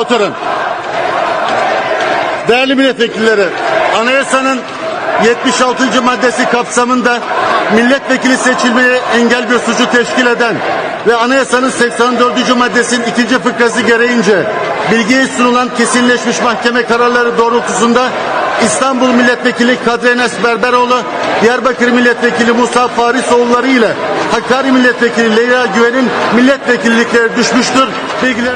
Oturun. Değerli milletvekilleri, anayasanın 76. maddesi kapsamında milletvekili seçilmeye engel bir suçu teşkil eden ve anayasanın 84. maddesinin ikinci fıkrası gereğince bilgiye sunulan kesinleşmiş mahkeme kararları doğrultusunda İstanbul Milletvekili Kadri Enes Berberoğlu, Diyarbakır Milletvekili Musa Farisoğulları ile Hakkari Milletvekili Leyla Güven'in milletvekillikleri düşmüştür. Bilgiler...